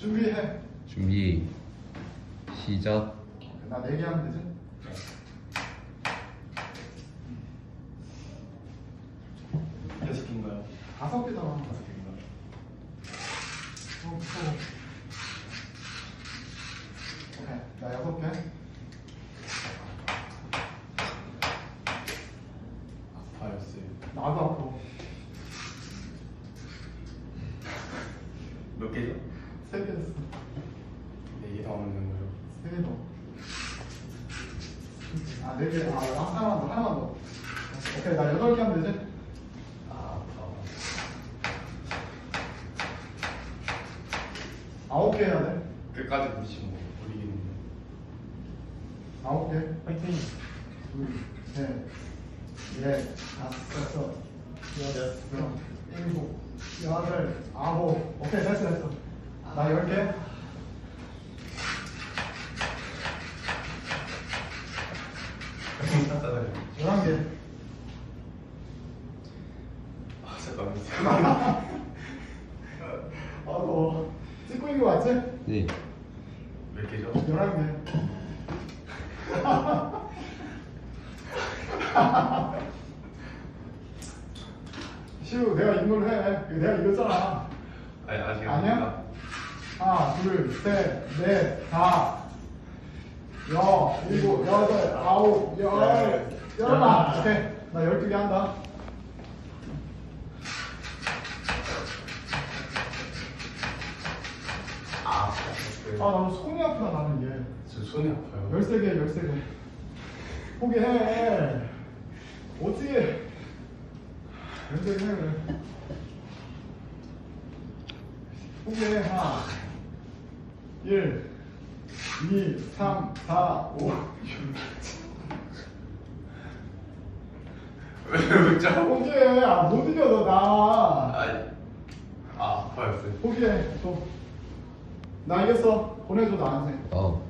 준비해. 준비 시작 나네개 하면 되지? 여섯 개인가요? 다섯 개잖아. 다섯 개인가요? 어, 무서워. 오케이. 나 여섯 개. 아파였어요. 나도 아파. 몇 개죠? 세개 했어. 네개 다 없는 거요. 세개 더. 아, 네 개. 아, 하나만 더, 하나만 더. 오케이, 나 여덟 개 하면 되지? 아, 아파. 아홉 개 해야 돼. 끝까지 부딪히면 못 이기는데. 아홉 개. 파이팅! 둘, 셋, 넷, 다섯, 여섯, 여덟, 일곱, 여덟, 아홉. 오케이, 됐어, 됐어. 나 열 개. 땄잖아요. 열한 개. 아, 잠깐만요. 아, 너 찍고 있는 거 맞지? 네 몇 개죠? 열한 개. 시우, 내가 이걸 해. 내가 이겼잖아. 아니, 아직 안 아니야? 하나, 둘, 셋, 넷, 다, 여, 일곱, 여덟, 아홉, 열, 열하나. 오케이. 나 열두 개 한다. 아, 아. 나도 손이 아프다, 나는 이게. 저 손이 아파요. 열세 개, 열세 개. 포기해. 어떻게. 열세 개. 포기해, 하나. 1, 2, 3, 4, 5, 6. 왜 웃죠? 포기해. 아, 못 이겨, 너, 나. 아니, 아, 아파였어요. 포기해, 또. 나 이겼어. 보내줘, 나한테. 어